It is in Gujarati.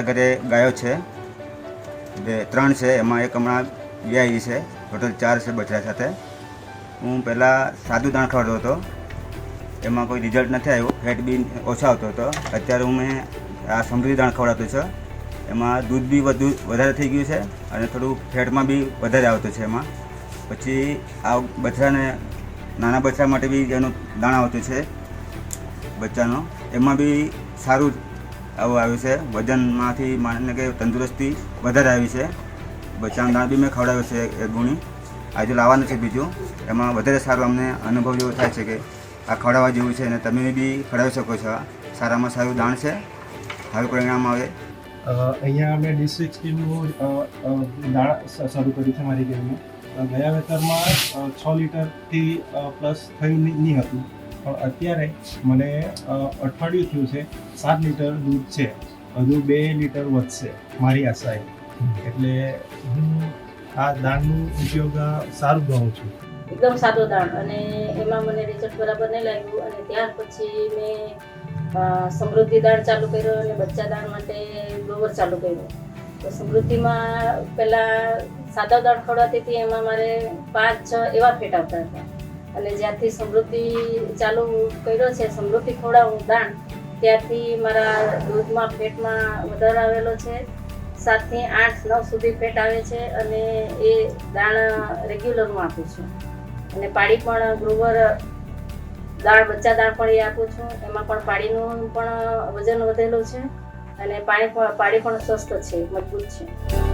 મારા ઘરે ગાયો છે. બે, ત્રણ છે, એમાં એક હમણાં વ્યાયી છે. ટોટલ ચાર છે બચ્ચા સાથે. હું પહેલાં સાદું દાણ ખવડતો હતો. એમાં કોઈ રિઝલ્ટ નથી આવ્યું. ફેટ બી ઓછો આવતો હતો. અત્યારે હું મેં આ સમૃદ્ધિ દાણ ખવડાવતો છે. એમાં દૂધ બી વધુ, વધારે થઈ ગયું છે અને થોડું ફેટમાં બી વધારે આવતું છે એમાં. પછી આ બચ્ચાને નાના બચ્ચા માટે બી એનું દાણ આવતું છે બચ્ચાનો. એમાં બી સારું આવું આવ્યું છે. વજનમાંથી માનીને કે તંદુરસ્તી વધારે આવી છે. બચ્ચાનું દાણ બી મેં ખવડાવ્યું છે એક ગુણી. આજે લાવવાનું છે બીજું. એમાં વધારે સારું અમને અનુભવ જેવો થાય છે કે આ ખવડાવવા જેવું છે અને તમે બી ખવડાવી શકો છો. સારામાં સારું દાણ છે. સારું પરિણામ આવે. અહીંયા અમે ડિસ્ટ્રિક્ટ સ્કીમનું દાણા શરૂ કર્યું છે મારી ગેમમાં ગયા વેતરમાં છ લીટરથી પ્લસ થયું નહીં હતું. પણ અત્યારે મને અઠવાડિયું થયું છે, સાત લીટર દૂધ છે. હજુ બે લીટર વધશે, મારી આશાએ એટલે હું આ દાળનું ઉપયોગ સારું ગણું છું. એકદમ સાદો દાણ અને એમાં મને રિઝલ્ટ બરાબર નહીં લાગ્યું અને ત્યાર પછી મેં સમૃદ્ધિ દાણ ચાલુ કર્યો અને બચ્ચા દાણ માટે ગોબર ચાલુ કર્યો. તો સમૃદ્ધિમાં પહેલાં સાદા દાણ ખવડાવતી હતી, એમાં મારે પાંચ, છ એવા ફેટ આવતા હતા. અને જ્યારથી સમૃદ્ધિ ચાલુ કર્યો છે, સમૃદ્ધિ ખવડાવું દાણ ત્યારથી મારા દૂધમાં, પેટમાં વધારો આવેલો છે. સાતથી આઠ નવ સુધી પેટ આવે છે અને એ દાણ રેગ્યુલર હું આપું છું. અને પાડી પણ ગ્રોવર દાળ, બચ્ચા દાળ પણ એ આપું છું. એમાં પણ પાડીનું પણ વજન વધેલું છે અને પાણી પણ પાડી પણ સ્વસ્થ છે, મજબૂત છે.